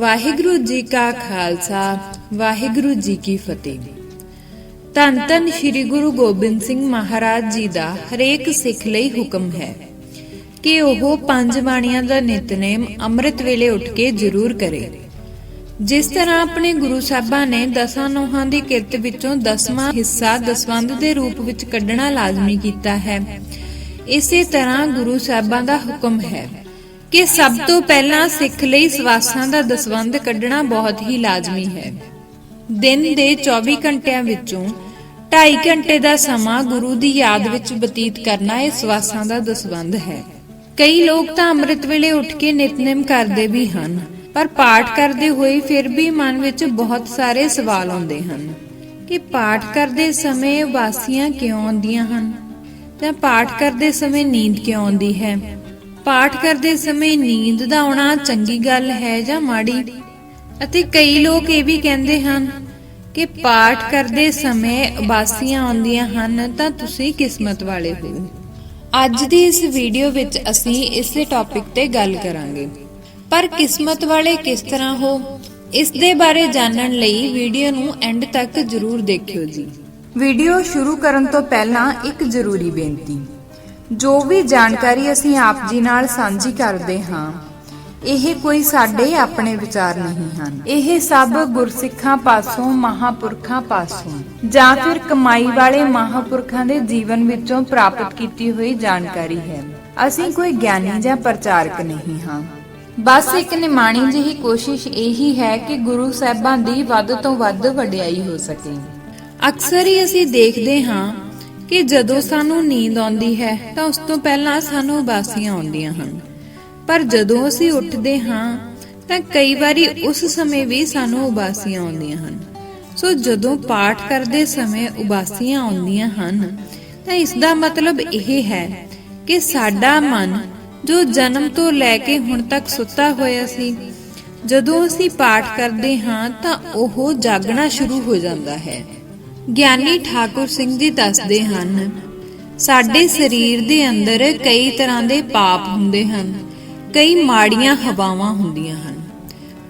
ਵਾਹਿਗੁਰੂ ਜੀ ਕਾ ਖਾਲਸਾ, ਵਾਹਿਗੁਰੂ ਜੀ ਕੀ ਫਤਿਹ। ਧੰਨ ਧੰਨ ਸ੍ਰੀ ਗੁਰੂ ਗੋਬਿੰਦ ਸਿੰਘ ਮਹਾਰਾਜ ਜੀ ਦਾ ਹਰੇਕ ਸਿੱਖ ਲਈ ਹੁਕਮ ਹੈ ਕਿ ਉਹ ਪੰਜ ਬਾਣੀਆਂ ਦਾ ਨਿਤਨੇਮ ਅੰਮ੍ਰਿਤ ਵੇਲੇ ਉੱਠ ਕੇ ਜ਼ਰੂਰ ਕਰੇ। ਜਿਸ ਤਰ੍ਹਾਂ ਆਪਣੇ ਗੁਰੂ ਸਾਹਿਬਾਂ ਨੇ ਦਸਾਂ ਨੋਹਾਂ ਦੀ ਕਿਰਤ ਵਿੱਚੋਂ ਦਸਵਾਂ ਹਿੱਸਾ ਦਸਵੰਧ ਦੇ ਰੂਪ ਵਿੱਚ ਕੱਢਣਾ ਲਾਜ਼ਮੀ ਕੀਤਾ ਹੈ, ਇਸੇ ਤਰ੍ਹਾਂ ਗੁਰੂ ਸਾਹਿਬਾਂ ਦਾ ਹੁਕਮ ਹੈ। ਕਿ ਸਭ ਤੋਂ ਪਹਿਲਾਂ ਸਿੱਖ ਲਈ ਸਵਾਸਾਂ ਦਾ ਦਸਵੰਧ ਕੱਢਣਾ ਬਹੁਤ ਹੀ ਲਾਜ਼ਮੀ ਹੈ। ਦਿਨ ਦੇ 24 ਘੰਟਿਆਂ ਵਿੱਚੋਂ 2.5 ਘੰਟੇ ਦਾ ਸਮਾਂ ਗੁਰੂ ਦੀ ਯਾਦ ਵਿੱਚ ਬਤੀਤ ਕਰਨਾ ਇਹ ਸਵਾਸਾਂ ਦਾ ਦਸਵੰਧ ਹੈ। ਕਈ ਲੋਕ ਤਾਂ ਅੰਮ੍ਰਿਤ ਵੇਲੇ ਉੱਠ ਕੇ ਨਿਤਨੇਮ ਕਰਦੇ ਵੀ ਹਨ, ਪਰ ਪਾਠ ਕਰਦੇ ਹੋਏ ਫਿਰ ਵੀ ਮਨ ਵਿੱਚ ਬਹੁਤ ਸਾਰੇ ਸਵਾਲ ਆਉਂਦੇ ਹਨ ਕਿ ਪਾਠ ਕਰਦੇ ਸਮੇਂ ਵਾਸੀਆਂ ਕਿਉਂ ਆਉਂਦੀਆਂ ਹਨ? ਜਾਂ ਪਾਠ ਕਰਦੇ ਸਮੇਂ ਨੀਂਦ ਕਿਉਂ ਆਉਂਦੀ ਹੈ? ਪਾਠ ਕਰਦੇ ਸਮੇਂ ਨੀਂਦ ਦਾ ਆਉਣਾ ਚੰਗੀ ਗੱਲ ਹੈ ਜਾਂ ਮਾੜੀ? ਅਤੇ ਕਈ ਲੋਕ ਇਹ ਵੀ ਕਹਿੰਦੇ ਹਨ ਕਿ ਪਾਠ ਕਰਦੇ ਸਮੇਂ ਉਬਾਸੀਆਂ ਆਉਂਦੀਆਂ ਹਨ ਤਾਂ ਤੁਸੀਂ ਕਿਸਮਤ ਵਾਲੇ ਹੋ। ਅੱਜ ਦੀ ਇਸ ਵੀਡੀਓ ਵਿੱਚ ਅਸੀਂ ਇਸੇ ਟੌਪਿਕ ਤੇ ਗੱਲ ਕਰਾਂਗੇ। ਪਰ ਕਿਸਮਤ ਵਾਲੇ ਕਿਸ ਤਰ੍ਹਾਂ ਹੋ? ਇਸ ਦੇ ਬਾਰੇ ਜਾਣਨ ਲਈ ਵੀਡੀਓ ਨੂੰ ਐਂਡ ਤੱਕ ਜ਼ਰੂਰ ਦੇਖਿਓ ਜੀ। ਵੀਡੀਓ ਸ਼ੁਰੂ ਕਰਨ ਤੋਂ ਪਹਿਲਾਂ ਇੱਕ ਜ਼ਰੂਰੀ ਬੇਨਤੀ। ਜੋ ਵੀ ਜਾਣਕਾਰੀ ਅਸੀਂ ਆਪ ਜੀ ਨਾਲ ਸਾਂਝੀ ਕਰਦੇ ਹਾਂ, ਇਹ ਕੋਈ ਸਾਡੇ ਆਪਣੇ ਵਿਚਾਰ ਨਹੀਂ ਹਨ। ਇਹ ਸਭ ਗੁਰਸਿੱਖਾਂ ਪਾਸੋਂ, ਮਹਾਪੁਰਖਾਂ ਪਾਸੋਂ ਜਾਂ ਫਿਰ ਕਮਾਈ ਵਾਲੇ ਮਹਾਪੁਰਖਾਂ ਦੇ ਜੀਵਨ ਵਿੱਚੋਂ ਪ੍ਰਾਪਤ ਕੀਤੀ ਹੋਈ ਜਾਣਕਾਰੀ ਹੈ। ਅਸੀਂ ਕੋਈ ਗਿਆਨੀ ਜਾਂ ਪ੍ਰਚਾਰਕ ਨਹੀਂ ਹਾਂ। ਬਸ ਇੱਕ ਨਿਮਾਣੀ ਜਿਹੀ ਕੋਸ਼ਿਸ਼ ਇਹੀ ਹੈ ਕਿ ਗੁਰੂ ਸਾਹਿਬਾਂ ਦੀ ਵੱਧ ਤੋਂ ਵੱਧ ਵਡਿਆਈ ਹੋ ਸਕੇ। ਅਕਸਰ ਹੀ ਅਸੀਂ ਦੇਖਦੇ ਹਾਂ ਕਿ ਜਦੋਂ ਸਾਨੂੰ ਨੀਂਦ ਆਉਂਦੀ ਹੈ ਤਾਂ ਉਸ ਤੋਂ ਪਹਿਲਾਂ ਸਾਨੂੰ ਉਬਾਸੀਆਂ ਆਉਂਦੀਆਂ ਹਨ। ਪਰ ਜਦੋਂ ਅਸੀਂ ਉੱਠਦੇ ਹਾਂ, ਤਾਂ ਕਈ ਵਾਰੀ ਉਸ ਸਮੇਂ ਵੀ ਸਾਨੂੰ ਉਬਾਸੀਆਂ ਆਉਂਦੀਆਂ ਹਨ। ਸੋ ਜਦੋਂ ਪਾਠ ਕਰਦੇ ਸਮੇਂ ਉਬਾਸੀਆਂ ਆਉਂਦੀਆਂ ਹਨ, ਤਾਂ ਇਸ ਦਾ ਮਤਲਬ ਇਹ ਹੈ ਕਿ ਸਾਡਾ ਮਨ ਜੋ ਜਨਮ ਤੋਂ ਲੈ ਕੇ ਹੁਣ ਤੱਕ ਸੁੱਤਾ ਹੋਇਆ ਸੀ, ਜਦੋਂ ਅਸੀਂ ਪਾਠ ਕਰਦੇ ਹਾਂ ਤਾਂ ਉਹ ਜਾਗਣਾ ਸ਼ੁਰੂ ਹੋ ਜਾਂਦਾ ਹੈ। ਗਿਆਨੀ ਠਾਕੁਰ ਸਿੰਘ ਜੀ ਦੱਸਦੇ ਹਨ ਸਾਡੇ ਸਰੀਰ ਦੇ ਅੰਦਰ ਕਈ ਤਰ੍ਹਾਂ ਦੇ ਪਾਪ ਹੁੰਦੇ ਹਨ ਕਈ ਮਾੜੀਆਂ ਹਵਾਵਾਂ ਹੁੰਦੀਆਂ ਹਨ।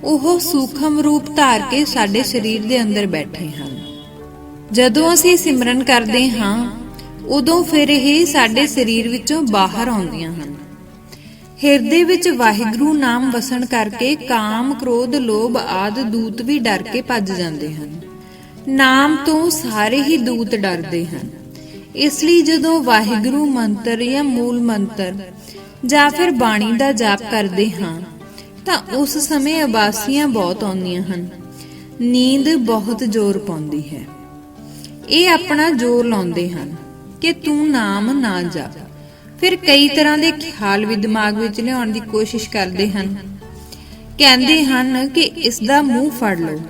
ਉਹ ਸੂਖਮ ਰੂਪ ਧਾਰ ਕੇ ਸਾਡੇ ਸਰੀਰ ਦੇ ਅੰਦਰ ਬੈਠੇ ਹਨ। ਜਦੋਂ ਅਸੀਂ ਸਿਮਰਨ ਕਰਦੇ ਹਾਂ ਉਦੋਂ ਫਿਰ ਇਹ ਸਾਡੇ ਸਰੀਰ ਵਿੱਚੋਂ ਬਾਹਰ ਆਉਂਦੀਆਂ ਹਨ। ਹਿਰਦੇ ਵਿੱਚ ਵਾਹਿਗੁਰੂ ਨਾਮ ਵਸਣ ਕਰਕੇ ਕਾਮ, ਕ੍ਰੋਧ, ਲੋਭ ਆਦਿ ਦੂਤ ਵੀ ਡਰ ਕੇ ਭੱਜ ਜਾਂਦੇ ਹਨ। ਨਾਮ ਤੋਂ ਸਾਰੇ ਹੀ ਦੂਤ ਡਰਦੇ ਹਨ। ਇਸ ਲਈ ਜਦੋਂ ਵਾਹਿਗੁਰੂ ਮੰਤਰ ਜਾਂ ਮੂਲ ਮੰਤਰ ਜਾਂ ਫਿਰ ਬਾਣੀ ਦਾ ਜਾਪ ਕਰਦੇ ਹਾਂ, ਤਾਂ ਉਸ ਸਮੇਂ ਅਬਾਸੀਆਂ ਬਹੁਤ ਆਉਂਦੀਆਂ ਹਨ। ਨੀਂਦ ਬਹੁਤ ਜ਼ੋਰ ਪਾਉਂਦੀ ਹੈ। ਇਹ ਆਪਣਾ ਜ਼ੋਰ ਲਾਉਂਦੇ ਹਨ ਕਿ ਤੂੰ ਨਾਮ ਨਾ ਜਪ। ਫਿਰ ਕਈ ਤਰ੍ਹਾਂ ਦੇ ਖਿਆਲ ਵੀ ਦਿਮਾਗ ਵਿੱਚ ਲਿਆਉਣ ਦੀ ਕੋਸ਼ਿਸ਼ ਕਰਦੇ ਹਨ। ਕਹਿੰਦੇ ਹਨ ਕਿ ਇਸ ਦਾ ਮੂੰਹ ਫੜ ਲਓ।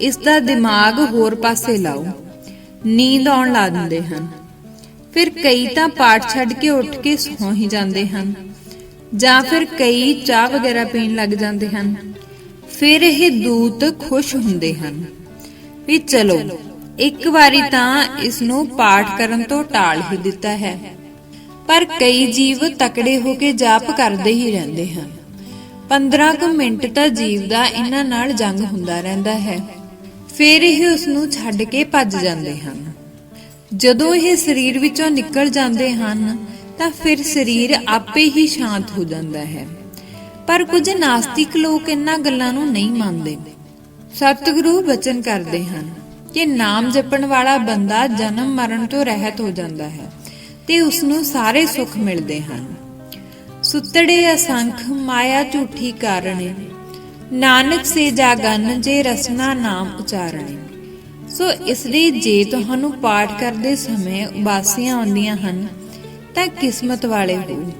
ਇਸ ਦਾ ਦਿਮਾਗ ਹੋਰ ਪਾਸੇ ਲਾਓ। ਨੀਂਦ ਆਉਣ ਲਾ ਦਿੰਦੇ ਹਨ। ਫਿਰ ਕਈ ਤਾਂ ਪਾਠ ਛੱਡ ਕੇ ਉੱਠ ਕੇ ਸੌਂ ਹੀ ਜਾਂਦੇ ਹਨ। ਜਾਂ ਫਿਰ ਕਈ ਚਾਹ ਵਗੈਰਾ ਪੀਣ ਲੱਗ ਜਾਂਦੇ ਹਨ। ਫਿਰ ਇਹ ਦੂਤ ਖੁਸ਼ ਹੁੰਦੇ ਹਨ ਵੀ ਚਲੋ, ਇੱਕ ਵਾਰੀ ਤਾਂ ਇਸ ਨੂੰ ਪਾਠ ਕਰਨ ਤੋਂ ਟਾਲ ਹੀ ਦਿੱਤਾ ਹੈ। ਪਰ ਕਈ ਜੀਵ ਤਕੜੇ ਹੋ ਕੇ ਜਾਪ ਕਰਦੇ ਹੀ ਰਹਿੰਦੇ ਹਨ। 15 ਕੁ ਮਿੰਟ ਤਾਂ ਜੀਵ ਦਾ ਇਹਨਾਂ ਨਾਲ ਜੰਗ ਹੁੰਦਾ ਰਹਿੰਦਾ ਹੈ। ਫਿਰ ਇਹ ਉਸ ਨੂੰ ਛੱਡ ਕੇ ਭੱਜ ਜਾਂਦੇ ਹਨ। ਜਦੋਂ ਇਹ ਸਰੀਰ ਵਿੱਚੋਂ ਨਿਕਲ ਜਾਂਦੇ ਹਨ, ਤਾਂ ਫਿਰ ਸਰੀਰ ਆਪੇ ਹੀ ਸ਼ਾਂਤ ਹੋ ਜਾਂਦਾ ਹੈ। ਪਰ ਕੁਝ ਨਾਸਤਿਕ ਲੋਕ ਇਹਨਾਂ ਗੱਲਾਂ ਨੂੰ ਨਹੀਂ ਮੰਨਦੇ। ਸਤਿਗੁਰੂ ਬਚਨ ਕਰਦੇ ਹਨ ਕਿ ਨਾਮ ਜਪਣ ਵਾਲਾ ਬੰਦਾ ਜਨਮ ਮਰਨ ਤੋਂ ਰਹਿਤ ਹੋ ਜਾਂਦਾ ਹੈ ਤੇ ਉਸ ਨੂੰ ਸਾਰੇ ਸੁੱਖ ਮਿਲਦੇ ਹਨ। ਸੁੱਤੜੇ ਅਸੰਖ ਮਾਇਆ ਝੂਠੀ ਕਾਰਣੇ ਨਾਨਕ ਸੇ ਜਾਗਨ ਜੇ ਰਸਨਾ ਨਾਮ ਉਚਾਰਣੇ ਸੋ ਇਸ ਲਈ ਜੇ ਤੁਹਾਨੂੰ ਪਾਠ ਕਰਦੇ ਸਮੇਂ ਉਬਾਸੀਆਂ ਆਉਂਦੀਆਂ ਹਨ, ਤਾਂ ਕਿਸਮਤ ਵਾਲੇ ਹੋ।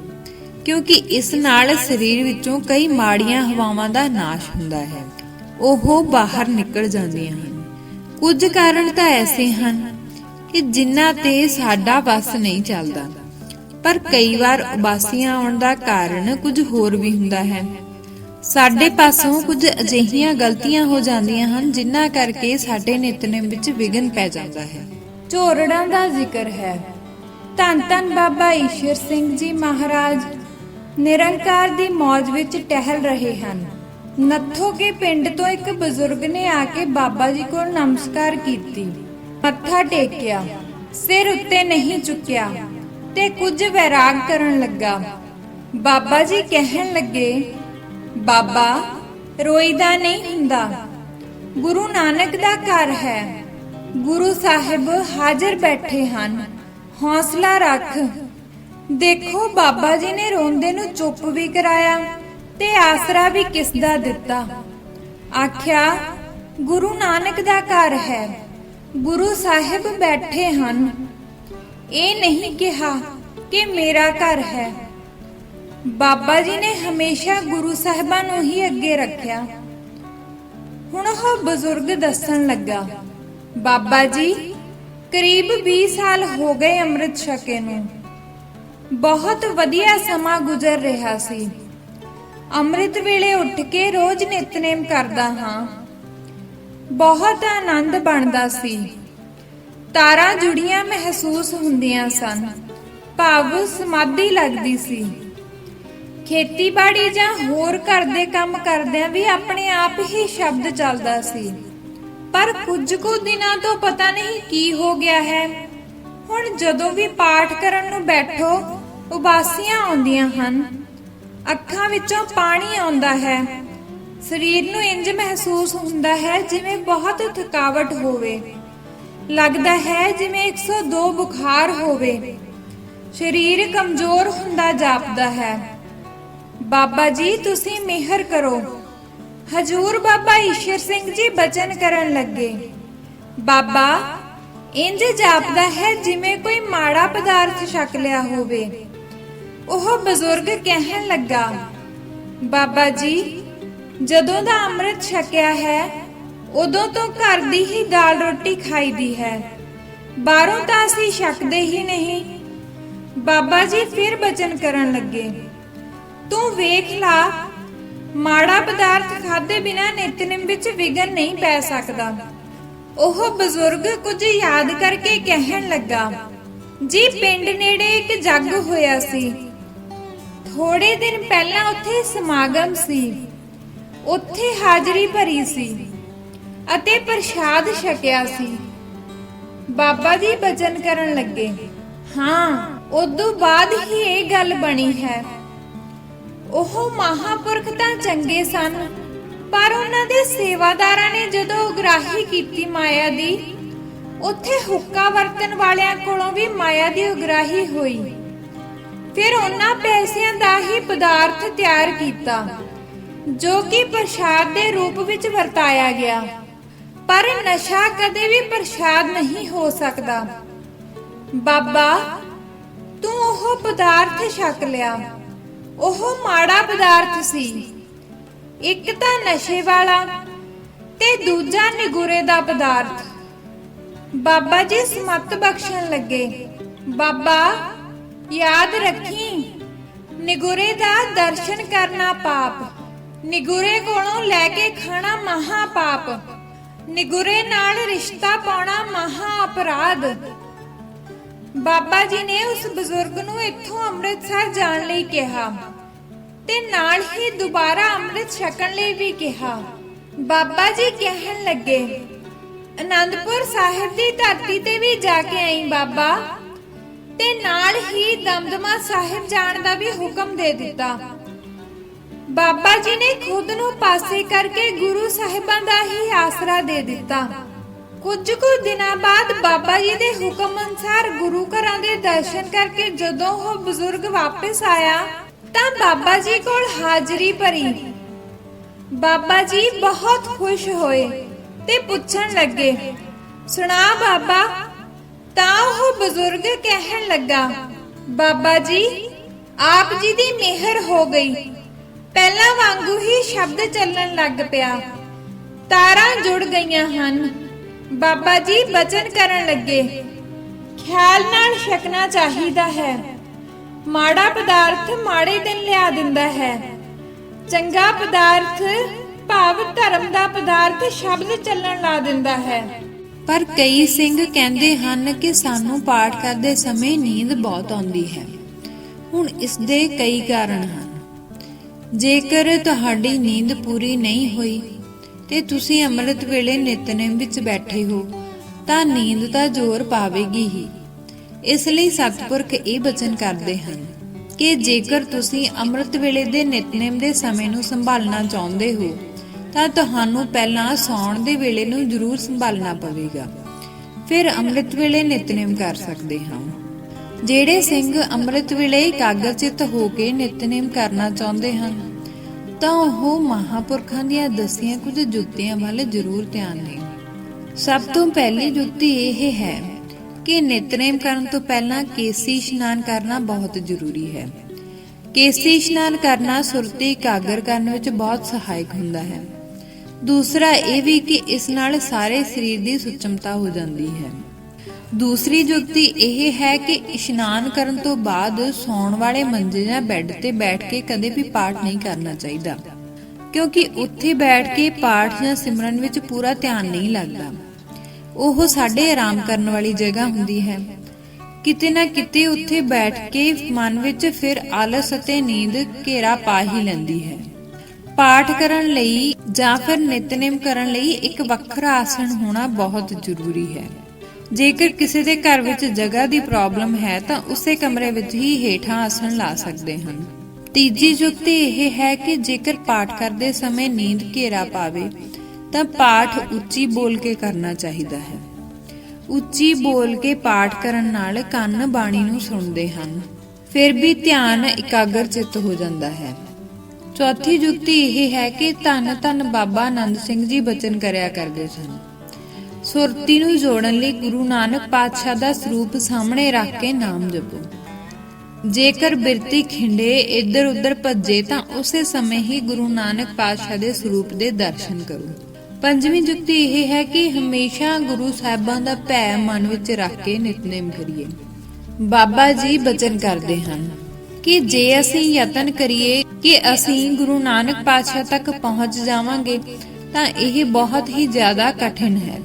ਕਿਉਂਕਿ ਇਸ ਨਾਲ ਸਰੀਰ ਵਿੱਚੋਂ ਕਈ ਮਾੜੀਆਂ ਹਵਾਵਾਂ ਦਾ ਨਾਸ਼ ਹੁੰਦਾ ਹੈ। ਉਹ ਬਾਹਰ ਨਿਕਲ ਜਾਂਦੀਆਂ ਹਨ। ਕੁਝ ਕਾਰਨ ਤਾਂ ਐਸੇ ਹਨ ਕਿ ਜਿਨ੍ਹਾਂ ਤੇ ਸਾਡਾ ਵਸ ਨਹੀਂ ਚੱਲਦਾ। ਪਰ ਕਈ ਵਾਰ ਉਬਾਸੀਆਂ ਆਉਣ ਦਾ ਕਾਰਨ ਕੁਝ ਹੋਰ ਵੀ ਹੁੰਦਾ ਹੈ। ਸਾਡੇ ਪਾਸੋਂ ਕੁਝ ਅਜਿਹੀਆਂ ਗਲਤੀਆਂ ਹੋ ਜਾਂਦੀਆਂ ਹਨ ਜਿਨ੍ਹਾਂ ਕਰਕੇ ਸਾਡੇ ਨਿਤਨੇਮ ਵਿੱਚ ਵਿਗਨ ਪੈ ਜਾਂਦਾ ਹੈ। ਝੋਰੜਾਂ ਦਾ ਜ਼ਿਕਰ ਹੈ। ਧੰਨ ਧੰਨ ਬਾਬਾ ਈਸ਼ਰ ਸਿੰਘ ਜੀ ਮਹਾਰਾਜ। ਨਿਰੰਕਾਰ ਦੀ ਮੌਜ ਵਿੱਚ ਟਹਿਲ ਰਹੇ ਹਨ। ਨੱਥੋ ਕੇ ਪਿੰਡ ਤੋਂ ਇੱਕ ਬਜ਼ੁਰਗ ਨੇ ਆ ਕੇ ਬਾਬਾ ਜੀ ਕੋਲ ਨਮਸਕਾਰ ਕੀਤੀ। ਮੱਥਾ ਟੇਕਿਆ। ਸਿਰ ਉੱਤੇ ਨਹੀਂ ਚੁੱਕਿਆ ਤੇ ਕੁਝ ਵੈਰਾਗ ਕਰਨ ਲੱਗਾ। ਬਾਬਾ ਜੀ ਕਹਿਣ ਲੱਗੇ ਬਾਬਾ ਰੋਈਦਾ ਨਹੀਂ ਹੁੰਦਾ। ਗੁਰੂ ਨਾਨਕ ਦਾ ਘਰ ਹੈ। ਗੁਰੂ ਸਾਹਿਬ ਹਾਜ਼ਰ ਬੈਠੇ ਹਨ। ਹੌਸਲਾ ਰੱਖ। ਦੇਖੋ ਬਾਬਾ ਜੀ ਨੇ ਰੋਂਦੇ ਨੂੰ ਚੁੱਪ ਵੀ ਕਰਾਇਆ ਤੇ ਆਸਰਾ ਵੀ ਕਿਸ ਦਾ ਦਿੱਤਾ। ਆਖਿਆ, ਗੁਰੂ ਨਾਨਕ ਦਾ ਘਰ ਹੈ। ਗੁਰੂ ਸਾਹਿਬ ਬੈਠੇ ਹਨ। ਇਹ ਨਹੀਂ ਕਿਹਾ ਕਿ ਮੇਰਾ ਘਰ ਹੈ। ਬਾਬਾ ਜੀ ਨੇ ਹਮੇਸ਼ਾ ਗੁਰੂ ਸਾਹਿਬਾਂ ਨੂੰ ਹੀ ਅੱਗੇ ਰੱਖਿਆ। ਹੁਣ ਉਹ ਬਜ਼ੁਰਗ ਦੱਸਣ ਲੱਗਾ, ਬਾਬਾ ਜੀ, ਕਰੀਬ 20 ਸਾਲ ਹੋ ਗਏ ਅੰਮ੍ਰਿਤ ਛਕੇ ਨੂੰ। ਬਹੁਤ ਵਧੀਆ ਸਮਾਂ ਗੁਜ਼ਰ ਰਿਹਾ ਸੀ। ਅੰਮ੍ਰਿਤ ਵੇਲੇ ਉੱਠ ਕੇ ਰੋਜ਼ ਨਿਤਨੇਮ ਕਰਦਾ ਹਾਂ। ਬਹੁਤ ਆਨੰਦ ਬਣਦਾ ਸੀ। ਤਾਰਾਂ ਜੁੜੀਆਂ ਮਹਿਸੂਸ ਹੁੰਦੀਆਂ ਸਨ। ਭਾਵ ਸਮਾਧੀ ਲੱਗਦੀ ਸੀ। ਖੇਤੀਬਾੜੀ ਜਾਂ ਹੋਰ ਘਰ ਦੇ ਕੰਮ ਕਰਦਿਆਂ ਵੀ ਆਪਣੇ ਆਪ ਹੀ ਸ਼ਬਦ ਚੱਲਦਾ ਸੀ। ਪਰ ਕੁਝ ਕੁ ਦਿਨਾਂ ਤੋਂ ਪਤਾ ਨਹੀਂ ਕੀ ਹੋ ਗਿਆ ਹੈ। ਹੁਣ ਜਦੋਂ ਵੀ ਪਾਠ ਕਰਨ ਨੂੰ ਬੈਠੋ, ਉਬਾਸੀਆਂ ਆਉਂਦੀਆਂ ਹਨ। ਅੱਖਾਂ ਵਿੱਚੋਂ ਪਾਣੀ ਆਉਂਦਾ ਹੈ। ਸਰੀਰ ਨੂੰ ਇੰਜ ਮਹਿਸੂਸ ਹੁੰਦਾ ਹੈ ਜਿਵੇਂ ਬਹੁਤ ਥਕਾਵਟ ਹੋਵੇ। ਲੱਗਦਾ ਹੈ ਜਿਵੇਂ 102 ਬੁਖਾਰ ਹੋਵੇ। ਸਰੀਰ ਕਮਜ਼ੋਰ ਹੁੰਦਾ ਜਾਪਦਾ ਹੈ। ਬਾਬਾ ਜੀ, ਤੁਸੀਂ ਮਿਹਰ ਕਰੋ। ਹਜੂਰ ਬਾਬਾ ਈਸ਼ਰ ਸਿੰਘ ਜੀ ਬਚਨ ਕਰਨ ਲੱਗੇ। ਬਾਬਾ, ਇੰਜ ਜਾਪਦਾ ਹੈ ਜਿਵੇਂ ਕੋਈ ਮਾੜਾ ਪਦਾਰਥ ਛਕ ਲਿਆ ਹੋਵੇ। ਉਹ ਬਜ਼ੁਰਗ ਕਹਿਣ ਲੱਗਾ, ਬਾਬਾ ਜੀ, ਜਦੋਂ ਦਾ ਅੰਮ੍ਰਿਤ ਛਕਿਆ ਹੈ, ਉਦੋਂ ਤੋਂ ਘਰ ਦੀ ਹੀ ਦਾਲ ਰੋਟੀ ਖਾਈਦੀ ਹੈ। ਬਾਹਰੋਂ ਤਾਂ ਅਸੀਂ ਛਕਦੇ ਹੀ ਨਹੀਂ। ਬਾਬਾ ਜੀ ਫਿਰ ਬਚਨ ਕਰਨ ਲੱਗੇ। ਤੂੰ ਵੇਖ ਲਾ, ਮਾੜਾ ਪਦਾਰਥ ਖਾਦੇ ਬਿਨਾ ਨਿਤਨੇਮ ਵਿੱਚ ਵਿਗਨ ਨਹੀਂ ਪੈ ਸਕਦਾ। ਉਹ ਬਜ਼ੁਰਗ ਕੁਝ ਯਾਦ ਕਰਕੇ ਕਹਿਣ ਲੱਗਾ, ਜੀ, ਪਿੰਡ ਨੇੜੇ ਇੱਕ ਜੱਗ ਹੋਇਆ ਸੀ। ਥੋੜੇ ਦਿਨ ਪਹਿਲਾਂ ਉੱਥੇ ਸਮਾਗਮ ਸੀ। ਉੱਥੇ ਹਾਜ਼ਰੀ ਭਰੀ ਸੀ ਅਤੇ ਪ੍ਰਸ਼ਾਦ ਛਕਿਆ ਸੀ। ਬਾਬਾ ਜੀ ਬਚਨ ਕਰਨ ਲੱਗੇ। ਹਾਂ, ਉਦੋਂ ਬਾਅਦ ਹੀ ਇਹ ਗੱਲ ਬਣੀ ਹੈ। ਉਹ ਮਹਾਪੁਰਖ ਤਾਂ ਚੰਗੇ ਸਨ, ਪਰ ਉਹਨਾਂ ਦੇ ਸੇਵਾਦਾਰਾਂ ਨੇ ਜਦੋਂ ਉਗਰਾਹੀ ਕੀਤੀ ਮਾਇਆ ਦੀ, ਉੱਥੇ ਹੁੱਕਾ ਵਰਤਣ ਵਾਲਿਆਂ ਕੋਲੋਂ ਵੀ ਮਾਇਆ ਦੀ ਉਗਰਾਹੀ ਹੋਈ। ਫਿਰ ਉਹਨਾਂ ਪੈਸਿਆਂ ਦਾ ਹੀ ਪਦਾਰਥ ਤਿਆਰ ਕੀਤਾ, ਜੋ ਕਿ ਪ੍ਰਸ਼ਾਦ ਦੇ ਰੂਪ ਵਿੱਚ ਵਰਤਾਇਆ ਗਿਆ। ਪਰ ਨਸ਼ਾ ਕਦੇ ਵੀ ਪ੍ਰਸ਼ਾਦ ਨਹੀਂ ਹੋ ਸਕਦਾ। ਬਾਬਾ, ਤੂੰ ਉਹ ਪਦਾਰਥ ਛਕ ਲਿਆ। ਉਹ ਮਾੜਾ ਪਦਾਰਥ ਸੀ। ਇੱਕ ਤਾਂ ਨਸ਼ੇ ਵਾਲਾ ਤੇ ਦੂਜਾ ਨਿਗੁਰੇ ਦਾ ਪਦਾਰਥ। ਬਾਬਾ ਜੀ ਸਮਤ ਬਖਸ਼ਣ ਲੱਗੇ। ਬਾਬਾ, ਯਾਦ ਰੱਖੀ, ਨਿਗੁਰੇ ਦਾ ਦਰਸ਼ਨ ਕਰਨਾ ਪਾਪ। ਨਿਗੁਰੇ ਕੋਲੋਂ ਲੈ ਕੇ ਖਾਣਾ ਮਹਾ ਪਾਪ ਨਿਗੁਰੇ ਨਾਲ ਰਿਸ਼ਤਾ ਪਾਉਣਾ ਮਹਾ ਅਪਰਾਧ ਬਾਬਾ ਜੀ ਨੇ ਉਸ ਬਜ਼ੁਰਗ ਨੂੰ ਇੱਥੋਂ ਅੰਮ੍ਰਿਤਸਰ ਜਾਣ ਲਈ ਕਿਹਾ ਤੇ ਨਾਲ ਹੀ ਦੁਬਾਰਾ ਅੰਮ੍ਰਿਤ ਛਕਣ ਲਈ ਵੀ ਕਿਹਾ। ਬਾਬਾ ਜੀ ਕਹਿਣ ਲੱਗੇ, ਅਨੰਦਪੁਰ ਸਾਹਿਬ ਦੀ ਧਰਤੀ ਤੇ ਵੀ ਜਾ ਕੇ ਆਈ ਬਾਬਾ। ਤੇ ਨਾਲ ਹੀ ਦਮਦਮਾ ਸਾਹਿਬ ਜਾਣ ਦਾ ਵੀ ਹੁਕਮ ਦੇ ਦਿੱਤਾ। ਬਾਬਾ ਜੀ ਨੇ ਖੁਦ ਨੂੰ ਪਾਸੇ ਕਰਕੇ ਗੁਰੂ ਸਾਹਿਬਾਂ ਦਾ ਹੀ ਆਸਰਾ ਦੇ ਦਿੱਤਾ। ਕੁਝ ਕੁ ਦਿਨਾਂ ਬਾਅਦ ਬਾਬਾ ਜੀ ਦੇ ਹੁਕਮ ਅਨਸਾਰ ਗੁਰੂ ਘਰਾਂ ਦੇ ਦਰਸ਼ਨ ਕਰਕੇ ਜਦੋਂ ਉਹ ਬਜ਼ੁਰਗ ਵਾਪਸ ਆਇਆ, ਤਾਂ ਬਾਬਾ ਜੀ ਕੋਲ ਹਾਜ਼ਰੀ ਭਰੀ। ਬਾਬਾ ਜੀ ਬਹੁਤ ਖੁਸ਼ ਹੋਏ ਤੇ ਪੁੱਛਣ ਲੱਗੇ, ਸੁਣਾ ਬਾਬਾ, ਤਾਂ ਉਹ ਬਜ਼ੁਰਗ ਕਹਿਣ ਲੱਗਾ, ਬਾਬਾ ਜੀ, ਆਪ ਜੀ ਦੀ ਮਿਹਰ ਹੋ ਗਈ। ਪਹਿਲਾਂ ਵਾਂਗੂ ਹੀ ਸ਼ਬਦ ਚੱਲਣ ਲੱਗ ਪਿਆ। ਤਾਰਾਂ ਜੁੜ ਗਈਆਂ ਹਨ। ਬਾਬਾ ਜੀ ਬਚਨ ਕਰਨ ਲੱਗੇ। ਖਿਆਲ ਨਾਲ ਛਕਣਾ ਚਾਹੀਦਾ ਹੈ। ਮਾੜਾ ਪਦਾਰਥ ਮਾੜੇ ਦਿਨ ਲਿਆ ਦਿੰਦਾ ਹੈ। ਚੰਗਾ ਪਦਾਰਥ ਭਾਵ ਧਰਮ ਦਾ ਪਦਾਰਥ ਸ਼ਬਦ ਚੱਲਣ ਲਾ ਦਿੰਦਾ ਹੈ। ਪਰ ਕਈ ਸਿੰਘ ਕਹਿੰਦੇ ਹਨ ਕਿ ਸਾਨੂੰ ਪਾਠ ਕਰਦੇ ਸਮੇਂ ਨੀਂਦ ਬਹੁਤ ਆਉਂਦੀ ਹੈ। ਹੁਣ ਇਸ ਦੇ ਕਈ ਕਾਰਨ ਹਨ। ਜੇਕਰ ਤੁਹਾਡੀ ਨੀਂਦ ਪੂਰੀ ਨਹੀਂ ਹੋਈ ਤੇ ਤੁਸੀਂ ਅੰਮ੍ਰਿਤ ਵੇਲੇ ਨਿਤਨੇਮ ਵਿੱਚ ਬੈਠੇ ਹੋ, ਤਾਂ ਨੀਂਦ ਤਾਂ ਜ਼ੋਰ ਪਾਵੇਗੀ ਹੀ। ਇਸ ਲਈ ਸਤਿਪੁਰਖ ਇਹ ਬਚਨ ਕਰਦੇ ਹਨ ਕਿ ਜੇਕਰ ਤੁਸੀਂ ਅੰਮ੍ਰਿਤ ਵੇਲੇ ਦੇ ਨਿਤਨੇਮ ਦੇ ਸਮੇਂ ਨੂੰ ਸੰਭਾਲਣਾ ਚਾਹੁੰਦੇ ਹੋ, ਤਾਂ ਤੁਹਾਨੂੰ ਪਹਿਲਾਂ ਸੌਣ ਦੇ ਵੇਲੇ ਨੂੰ ਜ਼ਰੂਰ ਸੰਭਾਲਣਾ ਪਵੇਗਾ। ਫਿਰ ਅੰਮ੍ਰਿਤ ਵੇਲੇ ਨਿਤਨੇਮ ਕਰ ਸਕਦੇ ਹਾਂ। ਜਿਹੜੇ ਸਿੰਘ ਅੰਮ੍ਰਿਤ ਵੇਲੇ ਇਕਾਗਰਚਿਤ ਹੋ ਕੇ ਨਿਤਨੇਮ ਕਰਨਾ ਚਾਹੁੰਦੇ ਹਨ ਤਾਂ ਉਹ ਮਹਾਪੁਰਖਾਂ ਦੀਆਂ ਦਸੀਆਂ ਕੁਝ ਜੁੱਤੀਆਂ ਵੱਲ ਜ਼ਰੂਰ ਧਿਆਨ ਦੇਣ ਸਭ ਤੋਂ ਪਹਿਲੀ ਜੁੱਤੀ ਇਹ ਹੈ ਕਿ ਨਿਤਨੇਮ ਕਰਨ ਤੋਂ ਪਹਿਲਾਂ ਕੇਸੀ ਇਸ਼ਨਾਨ ਕਰਨਾ ਬਹੁਤ ਜ਼ਰੂਰੀ ਹੈ। ਕੇਸੀ ਇਸ਼ਨਾਨ ਕਰਨਾ ਸੁਰਤੀ ਇਕਾਗਰ ਕਰਨ ਵਿੱਚ ਬਹੁਤ ਸਹਾਇਕ ਹੁੰਦਾ ਹੈ। ਦੂਸਰਾ ਇਹ ਵੀ ਕਿ ਇਸ ਨਾਲ ਸਾਰੇ ਸਰੀਰ ਦੀ ਸੁਚਮਤਾ ਹੋ ਜਾਂਦੀ ਹੈ। ਦੂਸਰੀ ਜੁਗਤੀ ਇਹ ਹੈ ਕਿ ਇਸ਼ਨਾਨ ਕਰਨ ਤੋਂ ਬਾਅਦ ਸੌਣ ਵਾਲੇ ਮੰਜੇ ਜਾਂ ਬੈੱਡ ਤੇ ਬੈਠ ਕੇ ਕਦੇ ਵੀ ਪਾਠ ਨਹੀਂ ਕਰਨਾ ਚਾਹੀਦਾ, ਕਿਉਂਕਿ ਉੱਥੇ ਬੈਠ ਕੇ ਪਾਠ ਜਾਂ ਸਿਮਰਨ ਵਿੱਚ ਪੂਰਾ ਧਿਆਨ ਨਹੀਂ ਲੱਗਦਾ। ਉਹ ਸਾਡੇ ਆਰਾਮ ਕਰਨ ਵਾਲੀ ਜਗ੍ਹਾ ਹੁੰਦੀ ਹੈ। ਕਿਤੇ ਨਾ ਕਿਤੇ ਉੱਥੇ ਬੈਠ ਕੇ ਮਨ ਵਿੱਚ ਫਿਰ ਆਲਸ ਅਤੇ ਨੀਂਦ ਘੇਰਾ ਪਾ ਹੀ ਲੈਂਦੀ ਹੈ। ਪਾਠ ਕਰਨ ਲਈ ਜਾਂ ਫਿਰ ਨਿਤਨੇਮ ਕਰਨ ਲਈ ਇੱਕ ਵੱਖਰਾ ਆਸਣ ਹੋਣਾ ਬਹੁਤ ਜ਼ਰੂਰੀ ਹੈ। ਜੇਕਰ ਕਿਸੇ ਦੇ ਘਰ ਵਿੱਚ ਜਗ੍ਹਾ ਦੀ ਪ੍ਰੋਬਲਮ ਹੈ ਤਾਂ ਉਸੇ ਕਮਰੇ ਵਿੱਚ ਹੀ ਹੇਠਾਂ ਆਸਣ ਲਾ ਸਕਦੇ ਹਨ। ਤੀਜੀ ਜੁਗਤੀ ਇਹ ਹੈ ਕਿ ਜੇਕਰ ਪਾਠ ਕਰਦੇ ਸਮੇਂ ਨੀਂਦ ਘੇਰਾ ਪਾਵੇ, ਤਾਂ ਪਾਠ ਉੱਚੀ ਬੋਲ ਕੇ ਕਰਨਾ ਚਾਹੀਦਾ ਹੈ। ਉੱਚੀ ਬੋਲ ਕੇ ਪਾਠ ਕਰਨ ਨਾਲ ਕੰਨ ਬਾਣੀ ਨੂੰ ਸੁਣਦੇ ਹਨ। ਫਿਰ ਵੀ ਧਿਆਨ ਇਕਾਗਰ ਚਿੱਤ ਹੋ ਜਾਂਦਾ ਹੈ। ਚੌਥੀ ਯੁਕਤੀ ਇਹ ਹੈ ਕਿ ਧੰਨ ਧੰਨ ਬਾਬਾ ਆਨੰਦ ਸਿੰਘ ਜੀ ਬਚਨ ਕਰਿਆ ਕਰਦੇ ਸਨ। ਸੁਰਤੀ ਨੂੰ ਜੋੜਨ ਲਈ ਗੁਰੂ ਨਾਨਕ ਪਾਤਸ਼ਾਹ ਦਾ ਸਰੂਪ ਸਾਹਮਣੇ ਰੱਖ ਕੇ ਨਾਮ ਜਪੋ। ਜੇਕਰ ਬਿਰਤੀ ਖਿੰਡੇ ਇੱਧਰ ਉੱਧਰ ਭੱਜੇ ਤਾਂ ਉਸੇ ਸਮੇਂ ਹੀ ਗੁਰੂ ਨਾਨਕ ਪਾਤਸ਼ਾਹ ਦੇ ਸਰੂਪ ਦੇ ਦਰਸ਼ਨ ਕਰੋ। ਪੰਜਵੀਂ ਜੁਗਤੀ ਇਹ ਹੈ ਕਿ ਹਮੇਸ਼ਾ ਗੁਰੂ ਸਾਹਿਬਾਂ ਦਾ ਭੈ ਮਨ ਵਿੱਚ ਰੱਖ ਕੇ ਨਿਤਨੇਮ ਕਰੀਏ। ਬਾਬਾ ਜੀ ਬਚਨ ਕਰਦੇ ਹਨ ਕਿ ਜੇ ਅਸੀਂ ਯਤਨ ਕਰੀਏ ਕਿ ਅਸੀਂ ਗੁਰੂ ਨਾਨਕ ਪਾਤਸ਼ਾਹ ਤੱਕ ਪਹੁੰਚ ਜਾਵਾਂਗੇ ਤਾਂ ਇਹ ਬਹੁਤ ਹੀ ਜ਼ਿਆਦਾ ਕਠਿਨ ਹੈ।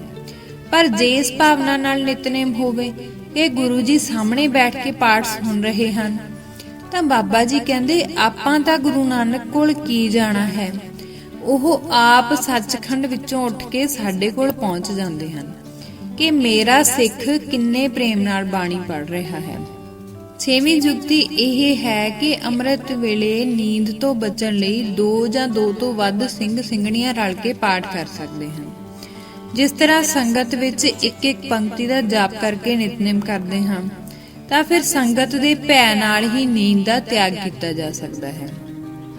ਪਰ ਜੇ ਇਸ ਭਾਵਨਾ ਨਾਲ ਨਿਤਨੇਮ ਹੋਵੇ ਕਿ ਗੁਰੂ ਜੀ ਸਾਹਮਣੇ ਬੈਠ ਕੇ ਪਾਠ ਸੁਣ ਰਹੇ ਹਨ। ਤਾਂ ਬਾਬਾ ਜੀ ਕਹਿੰਦੇ, ਆਪਾਂ ਤਾਂ ਗੁਰੂ ਨਾਨਕ ਕੋਲ ਕੀ ਜਾਣਾ ਹੈ? ਉਹ ਆਪ ਸੱਚਖੰਡ ਵਿੱਚੋਂ ਉੱਠ ਕੇ ਸਾਡੇ ਕੋਲ ਪਹੁੰਚ ਜਾਂਦੇ ਹਨ। ਕਿ ਮੇਰਾ ਸਿੱਖ ਕਿੰਨੇ ਪ੍ਰੇਮ ਨਾਲ ਬਾਣੀ ਪੜ ਰਿਹਾ ਹੈ। ਛੇਵੀਂ ਜੁਗਤੀ ਇਹ ਹੈ ਕਿ ਅੰਮ੍ਰਿਤ ਵੇਲੇ ਨੀਂਦ ਤੋਂ ਬਚਣ ਲਈ ਦੋ ਜਾਂ ਦੋ ਤੋਂ ਵੱਧ ਸਿੰਘ ਸਿੰਘਣੀਆਂ ਰਲ ਕੇ ਪਾਠ ਕਰ ਸਕਦੇ ਹਨ। ਜਿਸ ਤਰ੍ਹਾਂ ਸੰਗਤ ਵਿੱਚ ਇੱਕ ਇੱਕ ਪੰਕਤੀ ਦਾ ਜਾਪ ਕਰਕੇ ਨਿਤਨੇਮ ਕਰਦੇ ਹਾਂ, ਤਾਂ ਫਿਰ ਸੰਗਤ ਦੇ ਭੈ ਨਾਲ ਹੀ ਨੀਂਦ ਦਾ ਤਿਆਗ ਕੀਤਾ ਜਾ ਸਕਦਾ ਹੈ।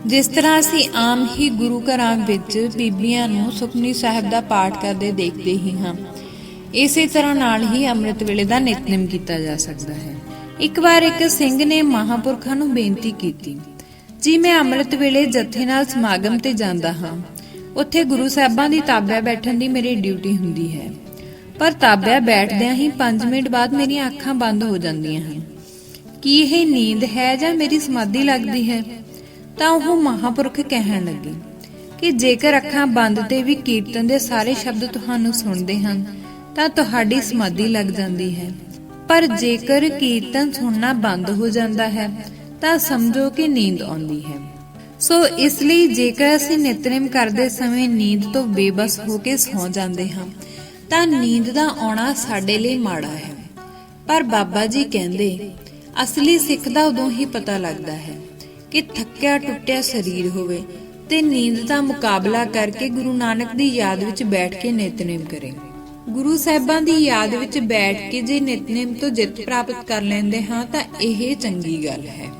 ਜਿਸ ਤਰ੍ਹਾਂ ਅਸੀਂ ਆਮ ਹੀ ਗੁਰੂ ਘਰਾਂ ਵਿੱਚ ਬੀਬੀਆਂ ਨੂੰ ਸੁਖਨੀ ਸਾਹਿਬ ਦਾ ਪਾਠ ਕਰਦੇ ਦੇਖਦੇ ਹੀ ਹਾਂ, ਇਸੇ ਤਰ੍ਹਾਂ ਨਾਲ ਹੀ ਅੰਮ੍ਰਿਤ ਵੇਲੇ ਦਾ ਨਿਤਨੇਮ ਕੀਤਾ ਜਾ ਸਕਦਾ ਹੈ। ਇੱਕ ਵਾਰ ਇੱਕ ਸਿੰਘ ਨੇ ਮਹਾਪੁਰਖਾਂ ਨੂੰ ਬੇਨਤੀ ਕੀਤੀ, ਜੀ, ਮੈਂ ਅੰਮ੍ਰਿਤ ਵੇਲੇ ਜਥੇ ਨਾਲ ਸਮਾਗਮ ਤੇ ਜਾਂਦਾ ਹਾਂ ਉੱਥੇ ਗੁਰੂ ਸਾਹਿਬਾਂ ਦੀ ਤਾਬਿਆ ਬੈਠਣ ਦੀ ਮੇਰੀ ਡਿਊਟੀ ਹੁੰਦੀ ਹੈ। ਪਰ ਤਾਬਿਆ ਬੈਠਦਿਆਂ ਹੀ 5 ਮਿੰਟ ਬਾਅਦ ਮੇਰੀਆਂ ਅੱਖਾਂ ਬੰਦ ਹੋ ਜਾਂਦੀਆਂ ਹਨ। ਕੀ ਇਹ ਨੀਂਦ ਹੈ ਜਾਂ ਮੇਰੀ ਸਮਾਧੀ ਲੱਗਦੀ ਹੈ? ਤਾਂ ਉਹ ਮਹਾਪੁਰਖ ਕਹਿਣ ਲੱਗੇ ਕਿ ਜੇਕਰ ਅੱਖਾਂ ਬੰਦ ਤੇ ਵੀ ਕੀਰਤਨ ਦੇ ਸਾਰੇ ਸ਼ਬਦ ਤੁਹਾਨੂੰ ਸੁਣਦੇ ਹਨ, ਤਾਂ ਤੁਹਾਡੀ ਸਮਾਧੀ ਲੱਗ ਜਾਂਦੀ ਹੈ। ਪਰ ਜੇਕਰ ਕੀਰਤਨ ਸੁਣਨਾ ਬੰਦ ਹੋ ਜਾਂਦਾ ਹੈ, ਤਾਂ ਸਮਝੋ ਕਿ ਨੀਂਦ ਆਉਂਦੀ ਹੈ। ਸੋ ਇਸ ਲਈ ਜੇਕਰ ਅਸੀਂ ਨਿਤਨੇਮ ਕਰਦੇ ਸਮੇਂ ਨੀਂਦ ਤੋਂ ਬੇਬਸ ਹੋ ਕੇ ਸੌ ਜਾਂਦੇ ਹਾਂ, ਤਾਂ ਨੀਂਦ ਦਾ ਆਉਣਾ ਸਾਡੇ ਲਈ ਮਾੜਾ ਹੈ। ਪਰ ਬਾਬਾ ਜੀ ਕਹਿੰਦੇ, ਅਸਲੀ ਸਿੱਖ ਦਾ ਉਦੋਂ ਹੀ ਪਤਾ ਲੱਗਦਾ ਹੈ ਕਿ ਥੱਕਿਆ ਟੁੱਟਿਆ ਸਰੀਰ ਹੋਵੇ ਤੇ ਨੀਂਦ ਦਾ ਮੁਕਾਬਲਾ ਕਰਕੇ ਗੁਰੂ ਨਾਨਕ ਦੀ ਯਾਦ ਵਿੱਚ ਬੈਠ ਕੇ ਨਿਤਨੇਮ ਕਰੇ। ਗੁਰੂ ਸਾਹਿਬਾਂ ਦੀ ਯਾਦ ਵਿੱਚ ਬੈਠ ਕੇ ਜੇ ਨਿਤਨੇਮ ਤੋਂ ਜਿੱਤ ਪ੍ਰਾਪਤ ਕਰ ਲੈਂਦੇ ਹਾਂ, ਤਾਂ ਇਹ ਚੰਗੀ ਗੱਲ ਹੈ।